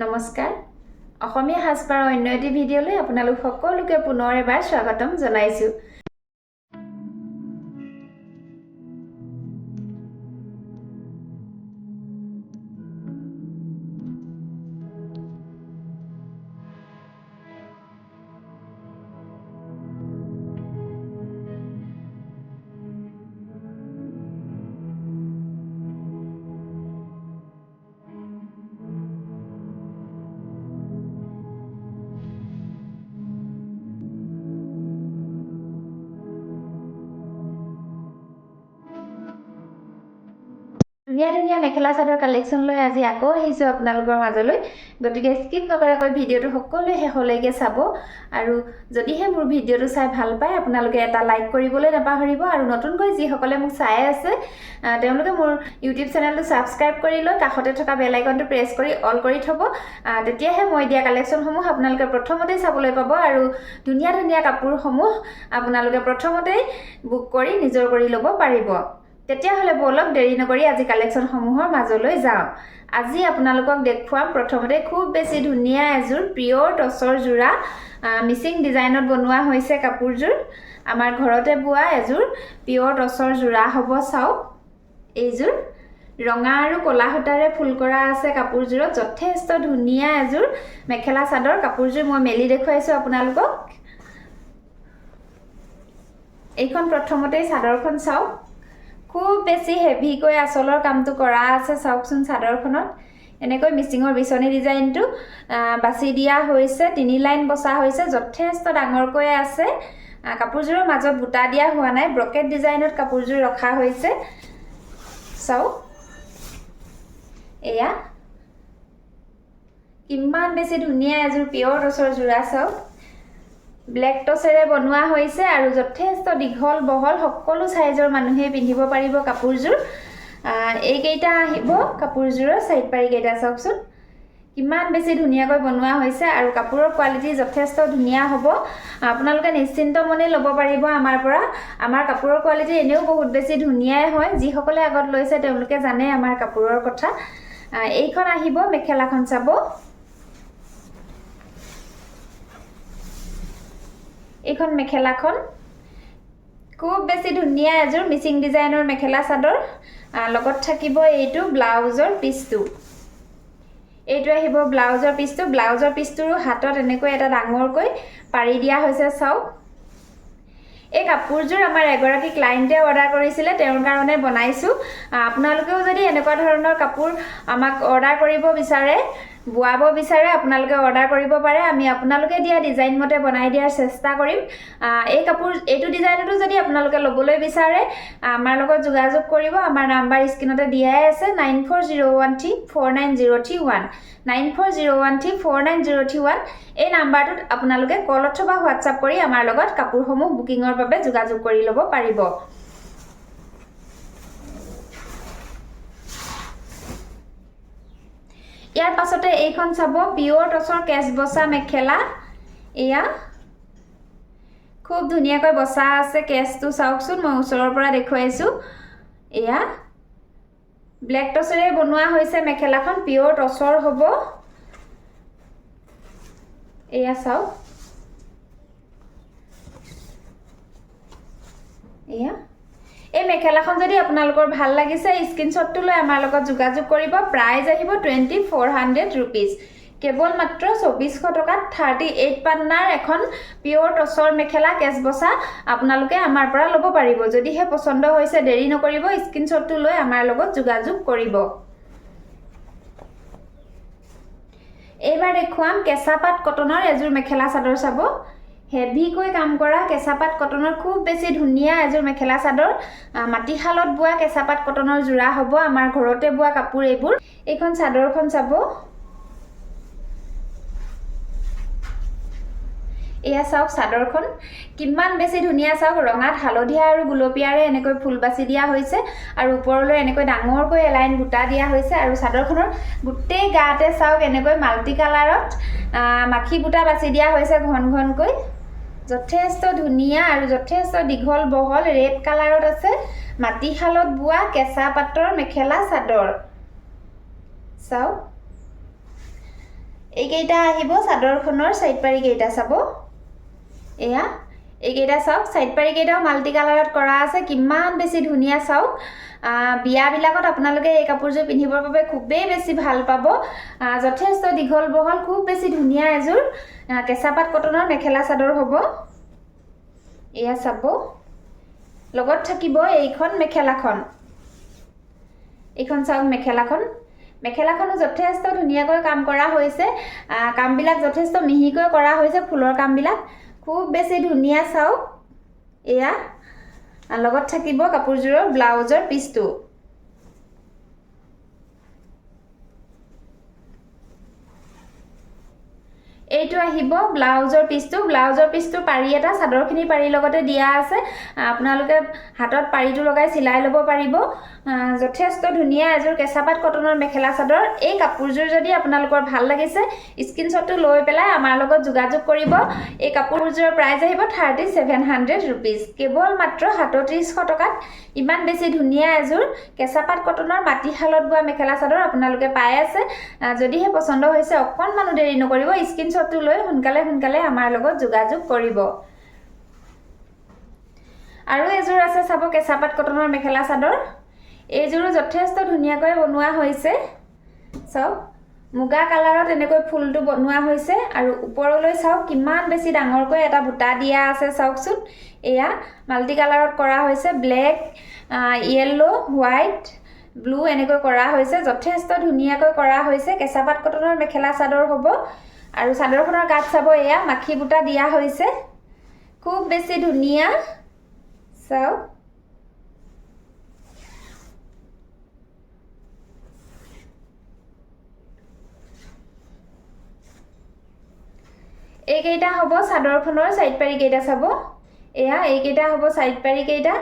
নমস্কাৰ। অসমীয়া সাজপাৰৰ অন্য এটি ভিডিঅ'লৈ আপোনালোক সকলোকে পুনৰ এবাৰ স্বাগতম জনাইছোঁ। ধুনীয়া ধুনীয়া মেখেলা চাদৰ কালেকশ্যন লৈ আজি আকৌ আহিছোঁ আপোনালোকৰ মাজলৈ। গতিকে স্কিপ নকৰাকৈ ভিডিঅ'টো সকলোৱে শেষলৈকে চাব। আৰু যদিহে মোৰ ভিডিঅ'টো চাই ভাল পায় আপোনালোকে এটা লাইক কৰিবলৈ নাপাহৰিব। আৰু নতুনকৈ যিসকলে মোক চাই আছে তেওঁলোকে মোৰ ইউটিউব চেনেলটো ছাবস্ক্ৰাইব কৰি লৈ কাষতে থকা বেল আইকনটো প্ৰেছ কৰি অল কৰি থ'ব। তেতিয়াহে মই দিয়া কালেকশ্যনসমূহ আপোনালোকে প্ৰথমতেই চাবলৈ পাব। আৰু ধুনীয়া ধুনীয়া কাপোৰসমূহ আপোনালোকে প্ৰথমতেই বুক কৰি নিজৰ কৰি ল'ব পাৰিব। তেতিয়াহ'লে ব'লক দেৰি নকৰি আজি কালেকশ্যনসমূহৰ মাজলৈ যাওঁ। আজি আপোনালোকক দেখুৱাম প্ৰথমতে খুব বেছি ধুনীয়া এযোৰ পিয়'ৰ টচৰ যোৰা মিচিং ডিজাইনত বনোৱা হৈছে কাপোৰযোৰ। আমাৰ ঘৰতে বোৱা এযোৰ পিয়'ৰ টচৰ যোৰা হ'ব চাওক। এইযোৰ ৰঙা আৰু ক'লা সূতাৰে ফুল কৰা আছে কাপোৰযোৰত। যথেষ্ট ধুনীয়া এযোৰ মেখেলা চাদৰ কাপোৰযোৰ মই মেলি দেখুৱাইছোঁ আপোনালোকক। এইখন প্ৰথমতেই চাদৰখন চাওক। খুব বেছি হেভিকৈ আঁচলৰ কামটো কৰা আছে চাওকচোন চাদৰখনত। এনেকৈ মিচিঙৰ বিচনী ডিজাইনটো বাছি দিয়া হৈছে তিনি লাইন বচা হৈছে যথেষ্ট ডাঙৰকৈ আছে। কাপোৰযোৰৰ মাজত বুটা দিয়া হোৱা নাই ব্ৰকেট ডিজাইনত কাপোৰযোৰ ৰখা হৈছে। চাওক। এয়া। কিমান বেছি ধুনীয়া এযোৰ পিয়ৰ টচৰ যোৰা চাওক। ব্লেক টচেৰে বনোৱা হৈছে আৰু যথেষ্ট দীঘল বহল সকলো চাইজৰ মানুহে পিন্ধিব পাৰিব কাপোৰযোৰ। এইকেইটা আহিব কাপোৰযোৰৰ চাইড পাৰিকেইটা চাওকচোন। কিমান বেছি ধুনীয়াকৈ বনোৱা হৈছে আৰু কাপোৰৰ কোৱালিটি যথেষ্ট ধুনীয়া হ'ব। আপোনালোকে নিশ্চিন্ত মনে ল'ব পাৰিব আমাৰ পৰা। আমাৰ কাপোৰৰ কোৱালিটি এনেও বহুত বেছি ধুনীয়াই হয়। যিসকলে আগত লৈছে তেওঁলোকে জানে আমাৰ কাপোৰৰ কথা। এইখন আহিব মেখেলাখন চাব। এইখন মেখেলাখন। খুব বেছি ধুনীয়া এযোৰ মিচিং ডিজাইনৰ মেখেলা চাদৰ। লগত থাকিব এইটো ব্লাউজৰ পিচটো। এইটো আহিব ব্লাউজৰ পিচটো। ব্লাউজৰ পিচটোৰো হাতত এনেকৈ এটা ডাঙৰকৈ পাৰি দিয়া হৈছে চাওক। এই কাপোৰযোৰ আমাৰ এগৰাকী ক্লাইণ্টে অৰ্ডাৰ কৰিছিলে তেওঁৰ কাৰণে বনাইছোঁ। আপোনালোকেও যদি এনেকুৱা ধৰণৰ কাপোৰ আমাক অৰ্ডাৰ কৰিব বিচাৰে বোৱাব বিচাৰে আপোনালোকে অৰ্ডাৰ কৰিব পাৰে। আমি আপোনালোকে দিয়া ডিজাইন মতে বনাই দিয়াৰ চেষ্টা কৰিম। এই কাপোৰ এইটো ডিজাইনতো যদি আপোনালোকে ল'বলৈ বিচাৰে আমাৰ লগত যোগাযোগ কৰিব। আমাৰ নাম্বাৰ স্ক্ৰীণতে দিয়াই আছে nine four zero' one three four nine zero' three one nine four zero' one three four nine zero' three one এই নাম্বাৰটোত আপোনালোকে কল অথবা হোৱাটছআপ কৰি আমাৰ লগত কাপোৰসমূহ বুকিঙৰ বাবে যোগাযোগ কৰি ল'ব পাৰিব। ইয়াৰ পাছতে এইখন চাব। পিয়'ৰ টচৰ কেচ বচা মেখেলা। এয়া। খুব ধুনীয়াকৈ বচা আছে কেচটো। চাওকচোন মই ওচৰৰ পৰা দেখুৱাইছোঁ। এয়া। ব্লেক টচেৰে বনোৱা হৈছে মেখেলাখন। পিয়'ৰ টচৰ হ'ব। এয়া চাওক। এয়া। এই মেখেলাখন যদি আপোনালোকৰ ভাল লাগিছে স্ক্ৰীনশ্বটটো লৈ আমাৰ লগত যোগাযোগ কৰিব। প্ৰাইজ আহিব টুৱেণ্টি ফ'ৰ হাণ্ড্ৰেড ৰুপিজ কেৱল মাত্ৰ চৌবিছশ টকাত থাৰ্টি এইট পান্নাৰ এখন পিয়'ৰ টচৰ মেখেলা কেচ বচা আপোনালোকে আমাৰ পৰা ল'ব পাৰিব। যদিহে পচন্দ হৈছে দেৰি নকৰিব স্ক্ৰীনশ্বটটো লৈ আমাৰ লগত যোগাযোগ কৰিব। এইবাৰ দেখুৱাম কেঁচা পাত কটনৰ এযোৰ মেখেলা চাদৰ চাব। হেভিকৈ কাম কৰা কেঁচা পাত কটনৰ খুব বেছি ধুনীয়া এযোৰ মেখেলা চাদৰ। মাটিশালত বোৱা কেঁচা পাত কটনৰ যোৰা হ'ব আমাৰ ঘৰতে বোৱা কাপোৰ এইবোৰ। এইখন চাদৰখন চাব। এয়া চাওক চাদৰখন। কিমান বেছি ধুনীয়া চাওক ৰঙাত হালধীয়া আৰু গুলপীয়াৰে এনেকৈ ফুল বাছি দিয়া হৈছে আৰু ওপৰলৈ এনেকৈ ডাঙৰকৈ এলাইন বুটা দিয়া হৈছে আৰু চাদৰখনৰ গোটেই গাতে চাওক এনেকৈ মাল্টি কালাৰত মাখি বুটা বাছি দিয়া হৈছে ঘন ঘনকৈ। যথেষ্ট ধুনীয়া আৰু যথেষ্ট দীঘল বহল ৰেড কালাৰত আছে মাটিশালত বোৱা কেঁচা পাতৰ মেখেলা চাদৰ। চাওক এইকেইটা আহিব চাদৰখনৰ চাইড পাৰিকেইটা চাব। এয়া। এইকেইটা চাওক। চাইড পাৰিকেইটাও মাল্টি কালাৰত কৰা আছে কিমান বেছি ধুনীয়া চাওক। বিয়াবিলাকত আপোনালোকে এই কাপোৰযোৰ পিন্ধিবৰ বাবে খুবেই বেছি ভাল পাব। যথেষ্ট দীঘল বহল খুব বেছি ধুনীয়া এযোৰ। আহ, কেঁচা পাট কটনৰ মেখেলা চাদৰ হ'ব। এয়া চাব। লগত থাকিব এইখন মেখেলাখন। এইখন চাওক মেখেলাখন। মেখেলাখনো যথেষ্ট ধুনীয়াকৈ কাম কৰা হৈছে। কামবিলাক যথেষ্ট মিহিকৈ কৰা হৈছে ফুলৰ কামবিলাক। খুব বেছি ধুনীয়া চাওক এয়া লগত থাকিব কাপোৰযোৰৰ ব্লাউজৰ পিচটো। এইটো আহিব, ব্লাউজৰ পিচটো ব্লাউজৰ পিচটো পাৰি এটা, চাদৰখিনি পাৰি লগতে দিয়া আছে। আপোনালোকে হাতত পাৰিটো লগাই চিলাই ল'ব পাৰিব। যথেষ্ট ধুনীয়া এযোৰ কেঁচা পাট কটনৰ মেখেলা চাদৰ। এই কাপোৰযোৰ যদি আপোনালোকৰ ভালো লাগিছে, স্ক্ৰীনশ্বটটো লৈ পেলাই আমাৰ লগত যোগাযোগ কৰিব। এই কাপোৰযোৰৰ প্ৰাইচ আহিব থাৰ্টি ছেভেন হাণ্ড্ৰেড ৰুপিজ কেৱল মাত্ৰ সাতত্ৰিছশ টকাত ইমান বেছি ধুনীয়া এযোৰ কেঁচা পাট কটনৰ মাটিশালত বোৱা মেখেলা চাদৰ আপোনালোকে পাই আছে। যদিহে পচন্দ হৈছে, অকণমানো দেৰি নকৰিব। স্ক্ৰীনশ্বটটো লৈ সোনকালে সোনকালে আমাৰ লগত যোগাযোগ কৰিব। আৰু এযোৰ আছে চাব কেঁচা পাট কটনৰ মেখেলা চাদৰ। এইযোৰো যথেষ্ট ধুনীয়াকৈ বনোৱা হৈছে। চাওক মুগা কালাৰত এনেকৈ ফুলটো বনোৱা হৈছে আৰু ওপৰলৈ চাওক কিমান বেছি ডাঙৰকৈ এটা বুটা দিয়া আছে চাওকচোন। এয়া মাল্টি কালাৰত কৰা হৈছে ব্লেক য়েল্ল' হোৱাইট ব্লু এনেকৈ কৰা হৈছে। যথেষ্ট ধুনীয়াকৈ কৰা হৈছে কেঁচা পাট কটনৰ মেখেলা চাদৰ হ'ব। আৰু চাদৰখনৰ গাত চাব এয়া মাখি বুটা দিয়া হৈছে। খুব বেছি ধুনীয়া। চাওক। এইকেইটা হ'ব চাদৰখনৰ চাইড পাৰিকেইটা চাব। এয়া এইকেইটা হ'ব চাইড পাৰিকেইটা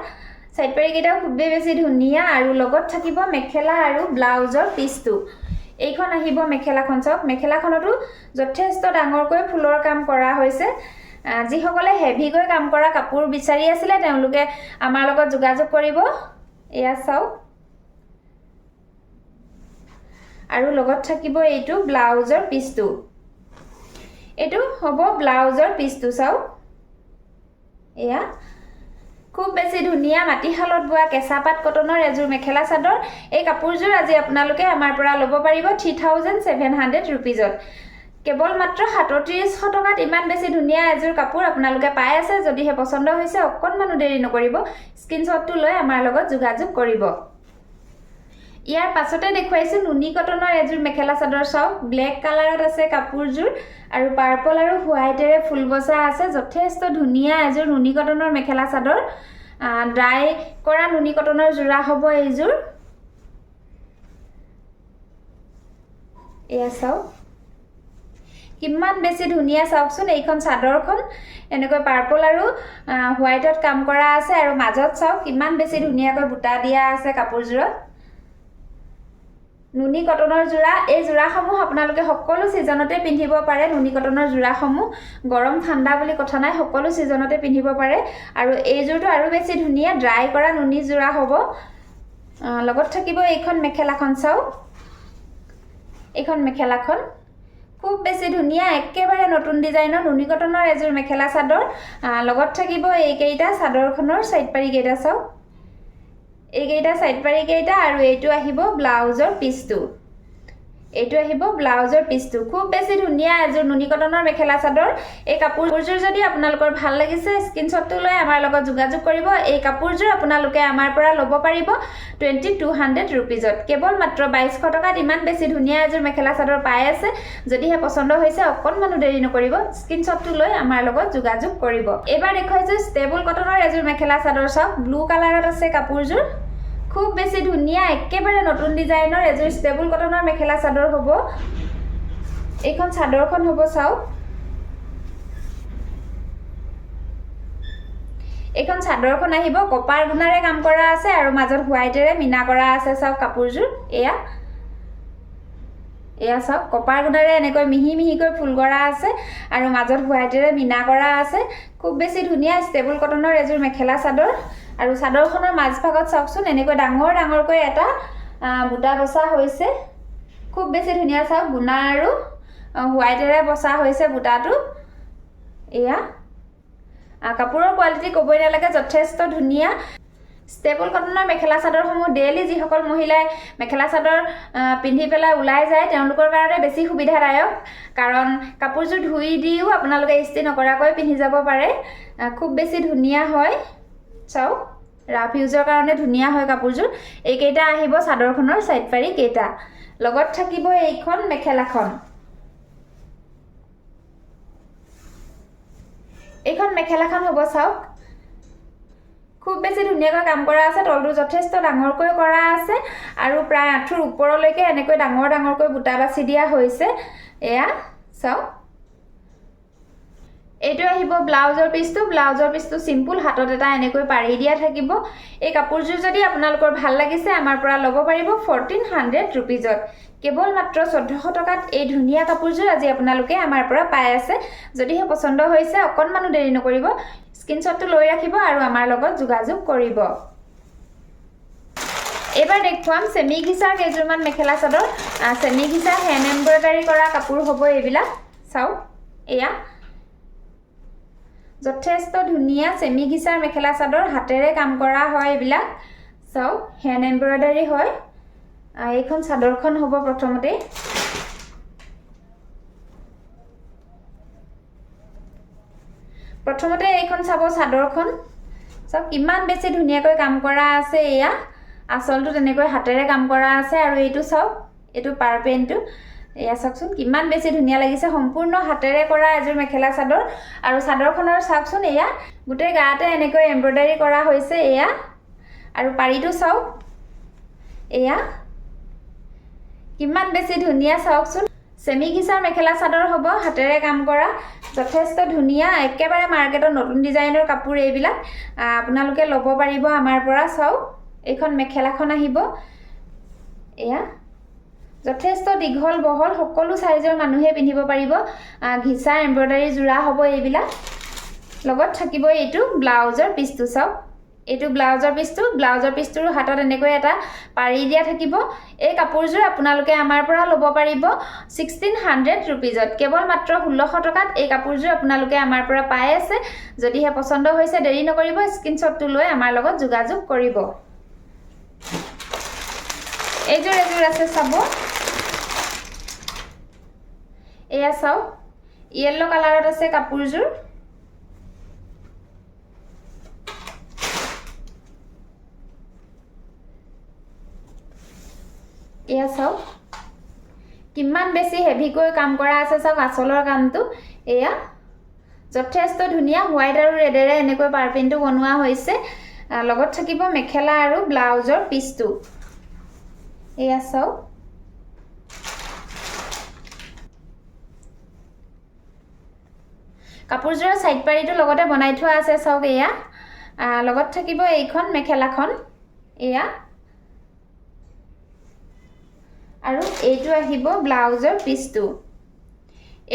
চাইড পাৰিকেইটাও খুবেই বেছি ধুনীয়া আৰু লগত থাকিব মেখেলা আৰু ব্লাউজৰ পিচটো। এইখন আহিব মেখেলাখন চাওক মেখেলাখনতো যথেষ্ট ডাঙৰকৈ ফুলৰ কাম কৰা হৈছে। যিসকলে হেভিকৈ কাম কৰা কাপোৰ বিচাৰি আছিলে তেওঁলোকে আমাৰ লগত যোগাযোগ কৰিব। এয়া চাওক। আৰু লগত থাকিব এইটো ব্লাউজৰ পিচটো। এইটো হ'ব ব্লাউজৰ পিচটো চাওক। এয়া। খুব বেছি ধুনীয়া মাটিশালত বোৱা কেঁচা পাট কটনৰ এযোৰ মেখেলা চাদৰ। এই কাপোৰযোৰ আজি আপোনালোকে আমাৰ পৰা ল'ব পাৰিব থ্ৰী থাউজেণ্ড ছেভেন হাণ্ড্ৰেড ৰুপিজত। কেৱল মাত্ৰ সাতত্ৰিছশ টকাত ইমান বেছি ধুনীয়া এযোৰ কাপোৰ আপোনালোকে পাই আছে যদিহে পচন্দ হৈছে অকণমানো দেৰি নকৰিব। স্ক্ৰীনশ্বটটো লৈ আমাৰ লগত যোগাযোগ কৰিব। ইয়াৰ পাছতে দেখুৱাইছোঁ নুনি কটনৰ এযোৰ মেখেলা চাদৰ চাওক ব্লেক কালাৰত আছে কাপোৰযোৰ আৰু পাৰ্পল আৰু হোৱাইটেৰে ফুল বচা আছে। যথেষ্ট ধুনীয়া এযোৰ নুনি কটনৰ মেখেলা চাদৰ। ড্ৰাই কৰা নুনি কটনৰ যোৰা হ'ব এইযোৰ। এয়া চাওক কিমান বেছি ধুনীয়া চাওকচোন এইখন চাদৰখন। এনেকৈ পাৰ্পল আৰু হোৱাইটত কাম কৰা আছে আৰু মাজত চাওক কিমান বেছি ধুনীয়াকৈ বুটা দিয়া আছে কাপোৰযোৰত। নুনি কটনৰ যোৰা এই যোৰাসমূহ আপোনালোকে সকলো ছিজনতে পিন্ধিব পাৰে। নুনি কটনৰ যোৰাসমূহ গৰম ঠাণ্ডা বুলি কথা নাই সকলো ছিজনতে পিন্ধিব পাৰে। আৰু এইযোৰটো আৰু বেছি ধুনীয়া ড্ৰাই কৰা নুনি যোৰা হ'ব। লগত থাকিব এইখন মেখেলাখন চাওক এইখন মেখেলাখন। খুব বেছি ধুনীয়া একেবাৰে নতুন ডিজাইনৰ নুনি কটনৰ এযোৰ মেখেলা চাদৰ। লগত থাকিব এইকেইটা চাদৰখনৰ চাইড পাৰিকেইটা চাওক এইকেইটা চাইড পাৰিকেইটা আৰু এইটো আহিব ব্লাউজৰ পিচটো এইটো আহিব ব্লাউজৰ পিচটো খুব বেছি ধুনীয়া এযোৰ নুনি কটনৰ মেখেলা চাদৰ। এই কাপোৰযোৰ যদি আপোনালোকৰ ভালো লাগিছে স্ক্ৰীনশ্বটটো লৈ আমাৰ লগত যোগাযোগ কৰিব। এই কাপোৰযোৰ আপোনালোকে আমাৰ পৰা ল'ব পাৰিব টুৱেণ্টি টু হাণ্ড্ৰেড ৰুপিজত কেৱল মাত্ৰ বাইছশ টকাত ইমান বেছি ধুনীয়া এযোৰ মেখেলা চাদৰ পাই আছে। যদিহে পচন্দ হৈছে, অকণমানো দেৰি নকৰিব। স্ক্ৰীনশ্বটটো লৈ আমাৰ লগত যোগাযোগ কৰিব। এইবাৰ দেখুৱাইছোঁ ষ্টেবল কটনৰ এযোৰ মেখেলা চাদৰ চাওক। ব্লু কালাৰত আছে কাপোৰযোৰ। খুব বেছি ধুনীয়া একেবাৰে নতুন ডিজাইনৰ এযোৰ ষ্টেবল কটনৰ মেখেলা চাদৰ হ'ব। এইখন চাদৰখন হ'ব চাওক। এইখন চাদৰখন আহিব কপাৰ গুণাৰে কাম কৰা আছে আৰু মাজত হোৱাইটেৰে মীনা কৰা আছে চাওক কাপোৰযোৰ। এয়া। এয়া চাওক কপাৰ গুণাৰে এনেকৈ মিহি মিহিকৈ ফুল কৰা আছে আৰু মাজত হোৱাইটেৰে মীনা কৰা আছে। খুব বেছি ধুনীয়া ষ্টেবল কটনৰ এযোৰ মেখেলা চাদৰ। আৰু চাদৰখনৰ মাজভাগত চাওকচোন এনেকৈ ডাঙৰ ডাঙৰকৈ এটা বুটা বচা হৈছে। খুব বেছি ধুনীয়া চাওক গুণা আৰু হোৱাইটেৰে বচা হৈছে বুটাটো। এয়া। কাপোৰৰ কোৱালিটি ক'বই নালাগে যথেষ্ট ধুনীয়া। ষ্টেপল কটনৰ মেখেলা চাদৰসমূহ ডেইলি যিসকল মহিলাই মেখেলা চাদৰ পিন্ধি পেলাই ওলাই যায় তেওঁলোকৰ কাৰণে বেছি সুবিধাদায়ক। কাৰণ কাপোৰযোৰ ধুই দিও আপোনালোকে ইস্ত্ৰি নকৰাকৈ পিন্ধি যাব পাৰে। খুব বেছি ধুনীয়া হয়। চাওক ৰাফ ইউজৰ কাৰণে ধুনীয়া হয় কাপোৰযোৰ। এইকেইটা আহিব চাদৰখনৰ চাইড পাৰি কেইটা। লগত থাকিব এইখন মেখেলাখন। এইখন মেখেলাখন হ'ব চাওক। খুব বেছি ধুনীয়াকৈ কাম কৰা আছে তলটো যথেষ্ট ডাঙৰকৈ কৰা আছে আৰু প্ৰায় আঁঠুৰ ওপৰলৈকে এনেকৈ ডাঙৰ ডাঙৰকৈ বুটা বাছি দিয়া হৈছে। এয়া চাওক। এইটো আহিব ব্লাউজৰ পিচটো ব্লাউজৰ পিচটো চিম্পুল হাতত এটা এনেকৈ পাৰি দিয়া থাকিব। এই কাপোৰযোৰ যদি আপোনালোকৰ ভাল লাগিছে আমাৰ পৰা ল'ব পাৰিব ফৰ্টিন হাণ্ড্ৰেড ৰুপিজত কেৱল মাত্ৰ চৈধ্যশ টকাত এই ধুনীয়া কাপোৰযোৰ আজি আপোনালোকে আমাৰ পৰা পাই আছে। যদিহে পচন্দ হৈছে অকণমানো দেৰি নকৰিব। স্ক্ৰীনশ্বটটো লৈ ৰাখিব আৰু আমাৰ লগত যোগাযোগ কৰিব। এইবাৰ দেখুৱাম চেমি ঘিচাৰ কেইযোৰমান mekhela chador. Semi ঘিচাৰ hand embroidery কৰা কাপোৰ হ'ব এইবিলাক। চাওক এয়া। যথেষ্ট ধুনীয়া চেমি ঘিচাৰ মেখেলা চাদৰ হাতেৰে কাম কৰা হয় এইবিলাক। চাওক হেণ্ড এম্ব্ৰইডাৰী হয়। এইখন চাদৰখন হ'ব প্ৰথমতে। প্ৰথমতে এইখন চাব চাদৰখন। চাওক কিমান বেছি ধুনীয়াকৈ কাম কৰা আছে এয়া। আচলটো তেনেকৈ হাতেৰে কাম কৰা আছে আৰু এইটো চাওক এইটো পাৰ পেণ্টটো এয়া চাওকচোন কিমান বেছি ধুনীয়া লাগিছে সম্পূৰ্ণ হাতেৰে কৰা এযোৰ মেখেলা চাদৰ। আৰু চাদৰখনৰ চাওকচোন এয়া গোটেই গাতে এনেকৈ এম্ব্ৰইডাৰী কৰা হৈছে এয়া। আৰু পাৰিটো চাওক এয়া। কিমান বেছি ধুনীয়া চাওকচোন। চেমি ঘিচাৰ মেখেলা চাদৰ হ'ব হাতেৰে কাম কৰা। যথেষ্ট ধুনীয়া একেবাৰে মাৰ্কেটৰ নতুন ডিজাইনৰ কাপোৰ এইবিলাক। আপোনালোকে ল'ব পাৰিব আমাৰ পৰা চাওক। এইখন মেখেলাখন আহিব। এয়া। যথেষ্ট দীঘল বহল সকলো চাইজৰ মানুহে পিন্ধিব পাৰিব। ঘিচা এম্ব্ৰইডাৰী যোৰা হ'ব এইবিলাক। লগত থাকিব এইটো ব্লাউজৰ পিচটো চাওক। এইটো ব্লাউজৰ পিচটো ব্লাউজৰ পিচটোৰ হাতত এনেকৈ এটা পাৰি দিয়া থাকিব। এই কাপোৰযোৰ আপোনালোকে আমাৰ পৰা ল'ব পাৰিব ছিক্সটিন হাণ্ড্ৰেড ৰুপিজত কেৱল মাত্ৰ ষোল্লশ টকাত এই কাপোৰযোৰ আপোনালোকে আমাৰ পৰা পাই আছে। যদিহে পচন্দ হৈছে দেৰি নকৰিব স্ক্ৰীনশ্বটটো লৈ আমাৰ লগত যোগাযোগ কৰিব। এইযোৰ এযোৰ আছে চাব। এয়া চাওক য়েল্ল' কালাৰত আছে কাপোৰযোৰ। এয়া চাওক কিমান বেছি হেভিকৈ কাম কৰা আছে চাওক আচলৰ কামটো। এয়া যথেষ্ট ধুনীয়া হোৱাইট আৰু ৰেডেৰে এনেকৈ পাৰপিনটো বনোৱা হৈছে। লগত থাকিব মেখেলা আৰু ব্লাউজৰ পিচটো এয়া চাওক কাপোৰযোৰৰ ছাইড পাৰিটো লগতে বনাই থোৱা আছে চাওক এয়া। লগত থাকিব এইখন মেখেলাখন। এয়া। আৰু এইটো আহিব ব্লাউজৰ পিচটো।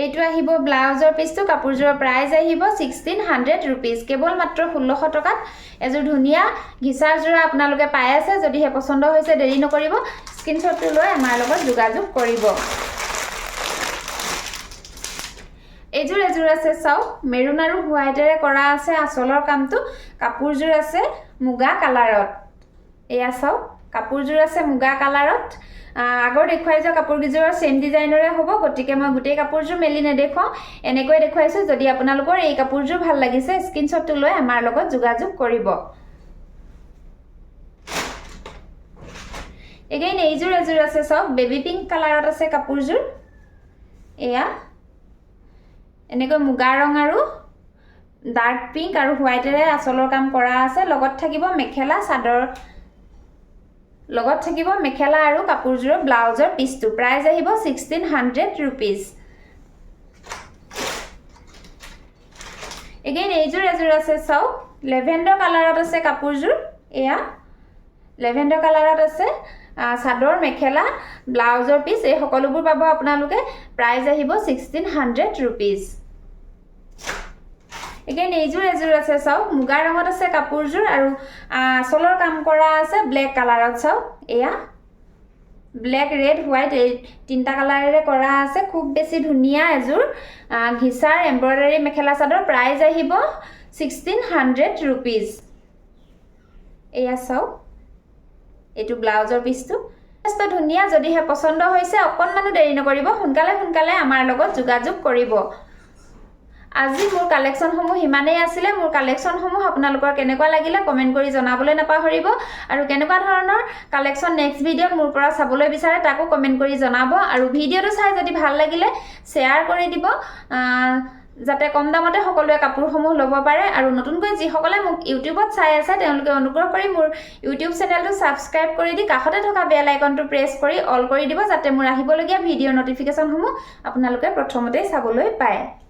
এইটো আহিব ব্লাউজৰ পিচটো কাপোৰযোৰৰ প্ৰাইচ আহিব ছিক্সটিন হাণ্ড্ৰেড ৰুপিজ কেৱল মাত্ৰ ষোল্লশ টকাত। এযোৰ ধুনীয়া ঘিচাৰ যোৰা আপোনালোকে পাই আছে। যদিহে পচন্দ হৈছে দেৰি নকৰিব। স্ক্ৰীনশ্বটটো লৈ আমাৰ লগত যোগাযোগ কৰিব। এইযোৰ এযোৰ আছে চাওক। মেৰুণ আৰু হোৱাইটেৰে কৰা আছে আচলৰ কামটো। কাপোৰযোৰ আছে মুগা কালাৰত। এয়া চাওক কাপোৰযোৰ আছে মুগা কালাৰত। আগৰ দেখুৱাই যোৱা কাপোৰকেইযোৰৰ ছেম ডিজাইনৰে হ'ব গতিকে মই গোটেই কাপোৰযোৰ মেলি নেদেখুৱাওঁ। এনেকৈ দেখুৱাইছোঁ যদি আপোনালোকৰ এই কাপোৰযোৰ ভাল লাগিছে স্ক্ৰীনশ্বটটো লৈ আমাৰ লগত যোগাযোগ কৰিব। এগেইন এইযোৰ এযোৰ আছে চাওক। বেবী পিংক কালাৰত আছে কাপোৰযোৰ। এয়া। এনেকৈ মুগা ৰং আৰু ডাৰ্ক পিংক আৰু হোৱাইটেৰে আচলৰ কাম কৰা আছে। লগত থাকিব মেখেলা চাদৰ লগত থাকিব মেখেলা আৰু কাপোৰযোৰৰ ব্লাউজৰ পিচটো। প্ৰাইচ আহিব ছিক্সটিন হাণ্ড্ৰেড ৰুপিজ এগেইন এইযোৰ এযোৰ আছে চাওক। লেভেণ্ডাৰ কালাৰত আছে কাপোৰযোৰ। এয়া। লেভেণ্ডাৰ কালাৰত আছে। চাদৰ, মেখেলা, ব্লাউজৰ পিচ এই সকলোবোৰ পাব আপোনালোকে। প্ৰাইচ আহিব ছিক্সটিন হাণ্ড্ৰেড ৰুপিজ এগেইন এইযোৰ, এযোৰ আছে, চাওক। মুগা ৰঙত আছে কাপোৰযোৰ আৰু আঁচলৰ কাম কৰা আছে ব্লেক কালাৰত চাওক। এয়া। ব্লেক ৰেড হোৱাইট এই তিনিটা কালাৰেৰে কৰা আছে। খুব বেছি ধুনীয়া এযোৰ। ঘিচাৰ এম্ব্ৰইডাৰী মেখেলা চাদৰ। প্ৰাইজ আহিব ছিক্সটিন হাণ্ড্ৰেড ৰুপিজ এয়া, চাওক। এইটো ব্লাউজৰ পিচটো যথেষ্ট ধুনীয়া যদিহে পচন্দ হৈছে অকণমানো দেৰি নকৰিব সোনকালে সোনকালে আমাৰ লগত যোগাযোগ কৰিব। আজি মোৰ কালেকশ্যনসমূহ সিমানেই আছিলে। মোৰ কালেকশ্যনসমূহ আপোনালোকৰ কেনেকুৱা লাগিলে কমেণ্ট কৰি জনাবলৈ নাপাহৰিব। আৰু কেনেকুৱা ধৰণৰ কালেকশ্যন নেক্সট ভিডিঅ'ত মোৰ পৰা চাবলৈ বিচাৰে তাকো কমেণ্ট কৰি জনাব। আৰু ভিডিঅ'টো চাই যদি ভাল লাগিলে শ্বেয়াৰ কৰি দিব। যাতে কম দামতে সকলোৱে কাপোৰসমূহ ল'ব পাৰে আৰু নতুনকৈ যিসকলে মোক ইউটিউবত চাই আছে তেওঁলোকে অনুগ্ৰহ কৰি মোৰ ইউটিউব চেনেলটো ছাবস্ক্ৰাইব কৰি দি কাষতে থকা বেল আইকনটো প্ৰেছ কৰি অল কৰি দিব যাতে মোৰ আহিবলগীয়া ভিডিঅ'ৰ ন'টিফিকেশ্যনসমূহ আপোনালোকে প্ৰথমতেই চাবলৈ পায়।